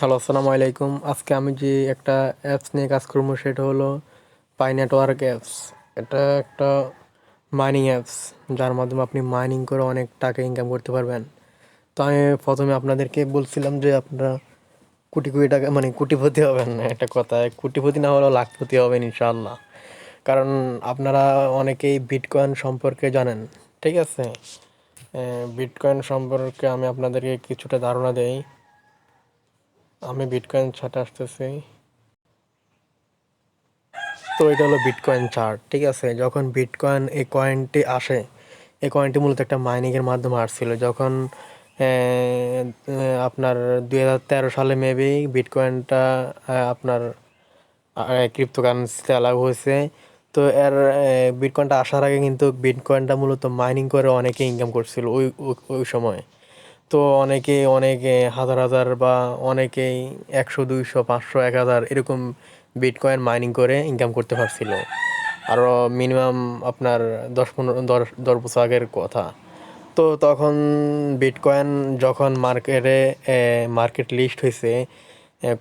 Hello, আসসালামু আলাইকুম। আজকে আমি যে একটা অ্যাপস নিয়ে কাজ করব, সেটা হলো পাই নেটওয়ার্ক অ্যাপস এটা একটা মাইনিং অ্যাপস যার মাধ্যমে আপনি মাইনিং করে অনেক টাকা ইনকাম করতে পারবেন। তো আমি প্রথমে আপনাদেরকে বলছিলাম যে আপনারা কোটি কোটি টাকা মানে কোটিপতি হবেন না, একটা কথা। কোটিপতি না হলেও লাখপতি হবেন, ইনশাআল্লাহ। কারণ আপনারা অনেকেই বিটকয়েন সম্পর্কে জানেন, ঠিক আছে? বিটকয়েন সম্পর্কে আমি আপনাদেরকে কিছুটা ধারণা দেই। আমি বিটকয়েন ছাটে আসতেছি। তো এটা হলো বিটকয়েন চার্ট ঠিক আছে? যখন বিটকয়েন এই কয়েনটি আসে, এই কয়েনটি মূলত একটা মাইনিংয়ের মাধ্যমে আসছিল। যখন আপনার দুই হাজার তেরো সালে মেবি বিটকয়েনটা আপনার ক্রিপ্টোকারেন্সিতে অ্যালাউ হয়েছে। তো এর বিটকয়েনটা আসার আগে কিন্তু বিটকয়েনটা মূলত মাইনিং করে অনেকে ইনকাম করছিল ওই- ওই সময়। তো অনেকে অনেকে হাজার হাজার বা অনেকেই একশো, দুইশো, পাঁচশো, এক হাজার এরকম বিটকয়েন মাইনিং করে ইনকাম করতে পারছিল। আরও মিনিমাম আপনার দশ পনেরো, দশ দশ বছর আগের কথা। তো তখন বিটকয়েন যখন মার্কেটে মার্কেট লিস্ট হয়েছে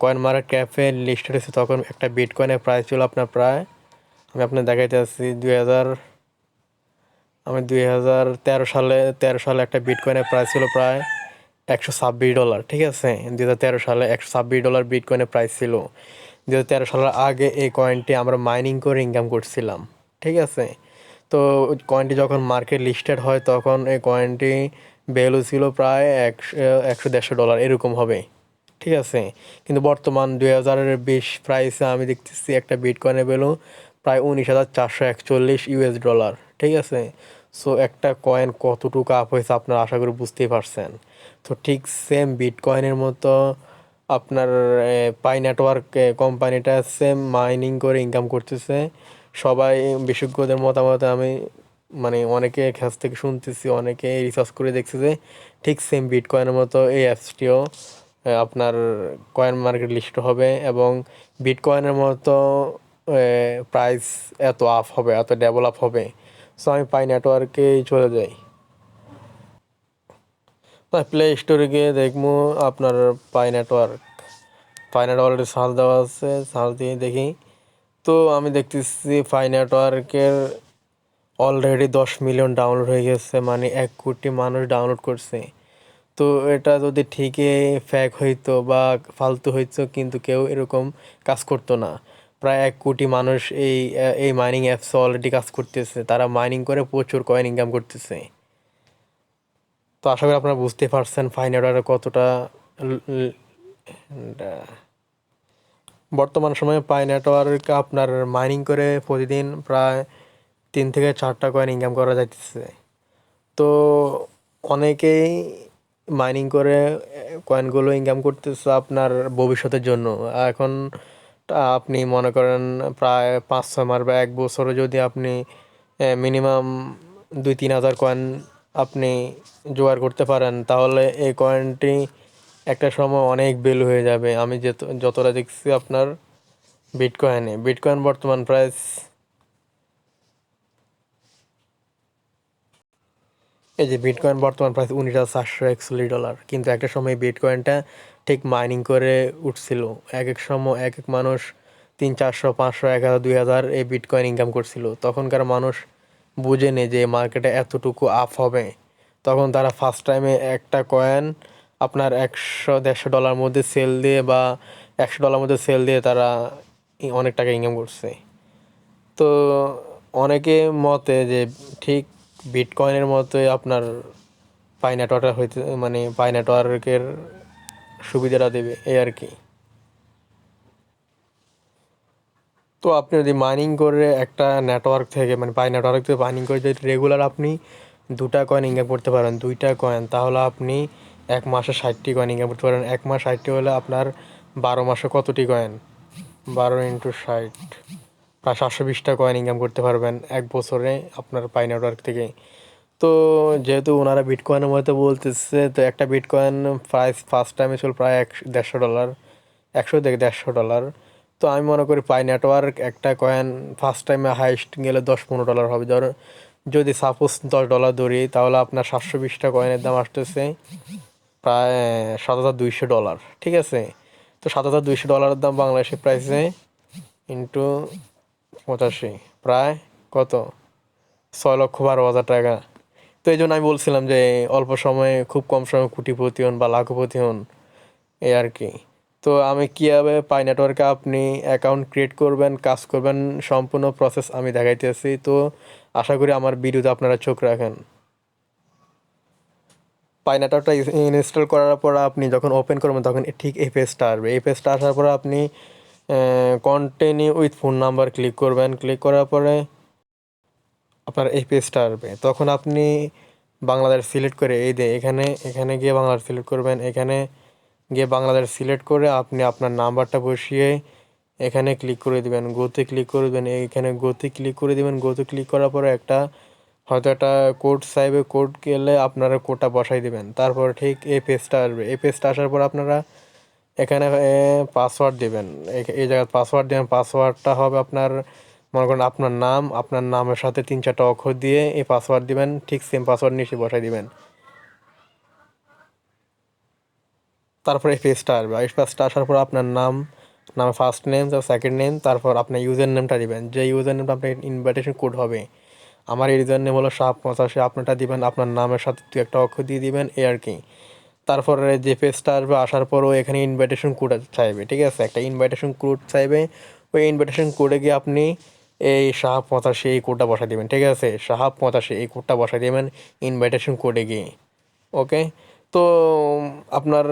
কয়েন মার্কেট ক্যাফে লিস্ট হয়েছে তখন একটা বিটকয়েনের প্রাইস ছিল আপনার প্রায়, আমি আপনার দেখাইতে আসছি, দুই হাজার, আমি দুই হাজার তেরো সালে তেরো সালে একটা বিটকয়েনের প্রাইস ছিল প্রায় একশো ছাব্বিশ ডলার, ঠিক আছে? দুই হাজার তেরো সালে একশো ছাব্বিশ ডলার বিট কয়েনের প্রাইস ছিল। দুই হাজার তেরো সালের আগে এই কয়েনটি আমরা মাইনিং করে ইনকাম করছিলাম, ঠিক আছে? তো কয়েনটি যখন মার্কেট লিস্টেড হয়, তখন এই কয়েনটি ভ্যালু ছিল প্রায় একশো একশো দেড়শো ডলার, এরকম হবে, ঠিক আছে? কিন্তু বর্তমান দুই হাজারের বিশ প্রাইসে আমি দেখতেছি একটা বিট কয়েনের ভ্যালু প্রায় উনিশ হাজার চারশো একচল্লিশ ইউএস ডলার, ঠিক আছে? সো একটা কয়েন কতটুকু আপ হয়েছে আপনারা আশা করি বুঝতেই পারছেন। তো ঠিক সেম বিটকয়েনের মতো আপনার পাই নেটওয়ার্ক কোম্পানিটা সেম মাইনিং করে ইনকাম করতেছে। সবাই বিশেষজ্ঞদের মতামতে আমি মানে অনেকে কাছ থেকে শুনতেছি, অনেকে রিসার্চ করে দেখছে যে ঠিক সেম বিট কয়েনের মতো এই অ্যাপসটিও আপনার কয়েন মার্কেট লিস্ট হবে এবং বিট কয়েনের মতো প্রাইস এত আপ হবে, এত ডেভেলপ হবে। সো আমি পাই নেটওয়ার্কেই চলে যাই। প্লে স্টোরে গিয়ে দেখব আপনার পাই নেটওয়ার্ক পাই নেটওয়ার্কের সার্চ দেওয়া আছে, সার্চ দিয়ে দেখি। তো, আমি দেখতেছি পাই নেটওয়ার্কের অলরেডি দশ মিলিয়ন ডাউনলোড হয়ে গেছে মানে এক কোটি মানুষ ডাউনলোড করছে। তো, এটা যদি ঠিকই ফ্যাক হইতো বা ফালতু হইতো, কিন্তু কেউ এরকম কাজ করতো না। প্রায় এক কোটি মানুষ এই এই মাইনিং অ্যাপসে অলরেডি কাজ করতেছে। তারা মাইনিং করে প্রচুর কয়েন ইনকাম করতেছে। তো আশা করি আপনারা বুঝতে পারছেন কতটা ল- ল- ল- বর্তমান সময়ে পাই নেটওয়ার্ক আপনার মাইনিং করে প্রতিদিন প্রায় তিন থেকে চারটা কয়েন ইনকাম করা যাইতেছে। তো অনেকেই মাইনিং করে কয়েনগুলো ইনকাম করতেছে আপনার ভবিষ্যতের জন্য। এখন আপনি মনে করেন প্রায় পাঁচ, ছয় মাস বা এক বছরে যদি আপনি মিনিমাম দুই, তিন হাজার কয়েন আপনি জোগাড় করতে পারেন, তাহলে এই কয়েনটি একটা সময় অনেক ভ্যালু হয়ে যাবে। আমি যত, যতটা দেখছি আপনার বিটকয়েনে বিটকয়েন বর্তমান প্রাইস এই যে বিটকয়েন বর্তমান প্রাইস উনিশ হাজার চারশো একচল্লিশ ডলার কিন্তু একটা সময় বিটকয়েনটা ঠিক মাইনিং করে উঠছিল। এক এক সময় এক এক মানুষ তিন চারশো, পাঁচশো, এক হাজার, দুই হাজার এই বিটকয়েন ইনকাম করছিল। তখনকার মানুষ বুঝেনি যে মার্কেটে এতটুকু আপ হবে। তখন তারা ফার্স্ট টাইমে একটা কয়েন আপনার একশো, দেড়শো ডলার মধ্যে সেল দিয়ে বা একশো ডলার মধ্যে সেল দিয়ে তারা অনেক টাকা ইনকাম করছে। তো অনেকে মতে যে ঠিক বিটকয়েনের মতোই আপনার পাই নেটওয়ার্ক হইতে মানে পাই নেটওয়ার্কের সুবিধাটা দেবে, এই আর কি। তো আপনি যদি মাইনিং করে একটা নেটওয়ার্ক থেকে মানে পাই নেটওয়ার্ক থেকে মাইনিং করে যদি রেগুলার আপনি দুটা কয়েন ইনকাম করতে পারেন, দুইটা কয়েন তাহলে আপনি এক মাসে ষাটটি কয়েন ইনকাম করতে পারেন। এক মাস ষাটটি হলে আপনার বারো মাসে কতটি কয়েন বারো ইন্টু ষাট, প্রায় সাতশো বিশটা কয়েন ইনকাম করতে পারবেন এক বছরে আপনার পাই নেটওয়ার্ক থেকে। তো যেহেতু ওনারা বিটকয়েনের মধ্যে বলতেছে, তো একটা বিটকয়েন প্রাইস ফার্স্ট টাইমে ছিল প্রায় এক, দেড়শো ডলার একশো থেকে দেড়শো ডলার তো আমি মনে করি পাই নেটওয়ার্ক একটা কয়েন ফার্স্ট টাইমে হাইস্ট গেলে দশ পনেরো ডলার হবে। ধর, যদি সাপোজ দশ ডলার ধরি, তাহলে আপনার সাতশো বিশটা কয়েনের দাম আসতেছে প্রায় সাত হাজার দুইশো ডলার ঠিক আছে? তো সাত হাজার দুইশো ডলারের দাম বাংলাদেশি প্রাইসে ইন্টু পঁচাশি, প্রায় কত? ছয় লক্ষ বারো হাজার টাকা। তো এই জন্য আমি বলছিলাম যে অল্প সময়ে, খুব কম সময়ে কোটিপতি হন বা লাখপতি হন এই আর কি। তো আমি কীভাবে পাই নেটওয়ার্কে আপনি অ্যাকাউন্ট ক্রিয়েট করবেন, কাজ করবেন, সম্পূর্ণ প্রসেস আমি দেখাইতেছি তো আশা করি আমার ভিডিওতে আপনারা চোখ রাখেন। পাই নেটওয়ার্কটা ইনস্টল করার পর আপনি যখন ওপেন করবেন, তখন ঠিক এই পেজটা আসবে। এই পেজটা আসার পর আপনি continue with phone number click করবেন। ক্লিক করার পরে আপনার এই পেজটা আসবে। তখন আপনি বাংলাদেশ সিলেক্ট করে এই দে এখানে এখানে গিয়ে বাংলাদেশ সিলেক্ট করবেন। এখানে গিয়ে বাংলাদেশ সিলেক্ট করে আপনি আপনার নাম্বারটা বসিয়ে এখানে ক্লিক করে দিবেন। গোতে ক্লিক করে দেবেন। এখানে গোতে ক্লিক করে দিবেন। গোতে ক্লিক করার পরে একটা, হয়তো একটা কোড চাইবে কোড গেলে আপনারা কোডটা বসাই দিবেন। তারপর ঠিক এই পেজটা আসবে। এই পেজটা আসার পর আপনারা এখানে পাসওয়ার্ড দেবেন। এই জায়গায় পাসওয়ার্ড দেবেন। পাসওয়ার্ডটা হবে আপনার মনে করেন আপনার নাম, আপনার নামের সাথে তিন চারটা অক্ষর দিয়ে এই পাসওয়ার্ড দিবেন, ঠিক সেম পাসওয়ার্ড নিচে বসাই দিবেন। তারপর এই পেজটা আসবে। এই পেজটা আসার পর আপনার নাম নাম ফার্স্ট নেম তারপর সেকেন্ড নেম তারপর আপনার ইউজার নেমটা দিবেন। যে ইউজার নেমটা আপনার ইনভাইটেশন কোড হবে, আমার ইউজার নেম হলো সাপ পঁচাশি আপনারটা দিবেন, আপনার নামের সাথে দু একটা অক্ষর দিয়ে দিবেন এ আর কি। তারপরে যে পেজটা আসবে, আসার পরও এখানে ইনভাইটেশন কোড চাইবে, ঠিক আছে? একটা ইনভাইটেশন কোড চাইবে, ওই ইনভাইটেশন কোডে গিয়ে আপনি এই সাহাব পঁচাশি এই কোডটা বসাই দেবেন, ঠিক আছে? সাহাব পঁচাশি এই কোডটা বসাই দেবেন ইনভাইটেশন কোডে গিয়ে ওকে তো, আপনার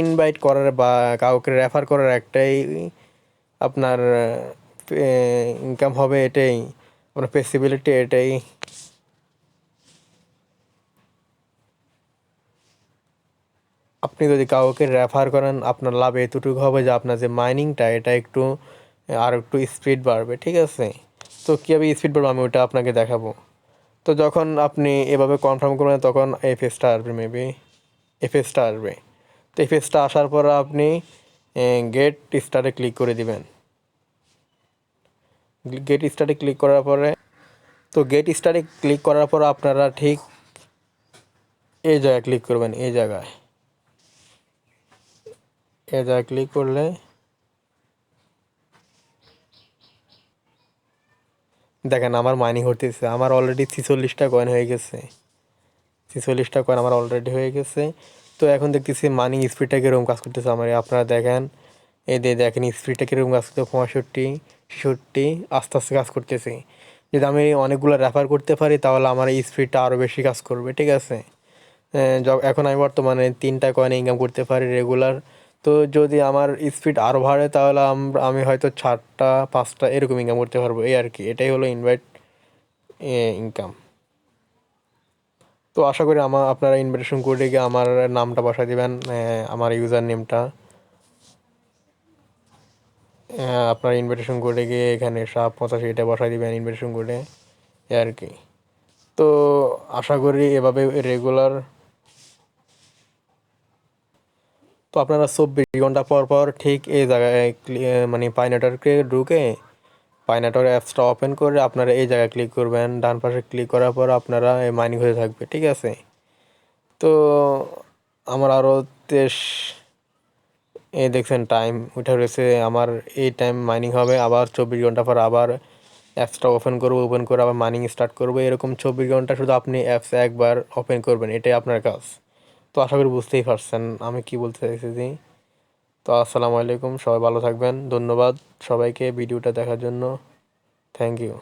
ইনভাইট করার বা কাউকে রেফার করার একটাই আপনার ইনকাম হবে এটাই, আপনার ফেসিবিলিটি এটাই। আপনি যদি কাউকে রেফার করেন, আপনার লাভ এতটুকু হবে যে আপনার যে মাইনিংটা এটা একটু আর একটু স্পিড বাড়বে, ঠিক আছে? তো কীভাবে স্পিড বাড়বে আমি ওটা আপনাকে দেখাবো। তো যখন আপনি এভাবে কনফার্ম করবেন, তখন এই ফেসটা আসবে মেবি এই ফেসটা আসবে। তো এই ফেসটা আসার পর আপনি গেট স্টারে ক্লিক করে দিবেন। গেট স্টার্টে ক্লিক করার পরে, তো গেট স্টারে ক্লিক করার পর আপনারা ঠিক এই জায়গায় ক্লিক করবেন, এই জায়গায়। এই জায়গায় ক্লিক করলে দেখেন, আমার মাইনিং হতেছে আমার অলরেডি ছিচল্লিশটা কয়েন হয়ে গেছে। ছিচল্লিশটা কয়েন আমার অলরেডি হয়ে গেছে। তো এখন দেখতেছি মাইনিং স্পিডটা কীরকম কাজ করতেছে আমার। আপনারা দেখেন, এই দিয়ে দেখেন স্পিডটা কীরকম কাজ করতে পঁয়ষট্টি, ছেষট্টি, আস্তে আস্তে কাজ করতেছে। যদি আমি অনেকগুলো রেফার করতে পারি, তাহলে আমার এই স্পিডটা আরও বেশি কাজ করবে, ঠিক আছে? এখন আমি বর্তমানে তিনটা কয়েন ইনকাম করতে পারি রেগুলার তো যদি আমার স্পিড আরও বাড়ে, তাহলে আমি হয়তো চারটা, পাঁচটা এরকম ইনকাম করতে পারব। এই আর কি, এটাই হলো ইনভাইট ইনকাম তো আশা করি আমার আপনারা ইনভাইটেশন কোডে গিয়ে আমার নামটা বসাই দেবেন আমার ইউজার নেমটা আপনার ইনভাইটেশন কোডে গিয়ে এখানে সাপ পঁচাশি এটা বসাই দেবেন ইনভাইটেশন এ আর কি। তো আশা করি এভাবে রেগুলার তো আপনারা চব্বিশ ঘণ্টা পর পর ঠিক এই জায়গায় মানে পাইনেটারকে ঢুকে পাইনেটার অ্যাপসটা ওপেন করে আপনারা এই জায়গায় ক্লিক করবেন। ডান পাশে ক্লিক করার পর আপনারা এই মাইনিং হয়ে থাকবে, ঠিক আছে? তো আমার আরও তেইশ, এই দেখছেন টাইম উঠে রয়েছে আমার এই টাইম মাইনিং হবে। আবার চব্বিশ ঘণ্টা পর আবার অ্যাপসটা ওপেন করব ওপেন করে আবার মাইনিং স্টার্ট করব। এরকম চব্বিশ ঘণ্টা শুধু আপনি অ্যাপস একবার ওপেন করবেন, এটাই আপনার কাজ। তো আশা করি বুঝতেই পারছেন আমি কি বলতে চাইছি তো আসসালামু আলাইকুম, সবাই ভালো থাকবেন, ধন্যবাদ সবাইকে ভিডিওটা দেখার জন্য। Thank you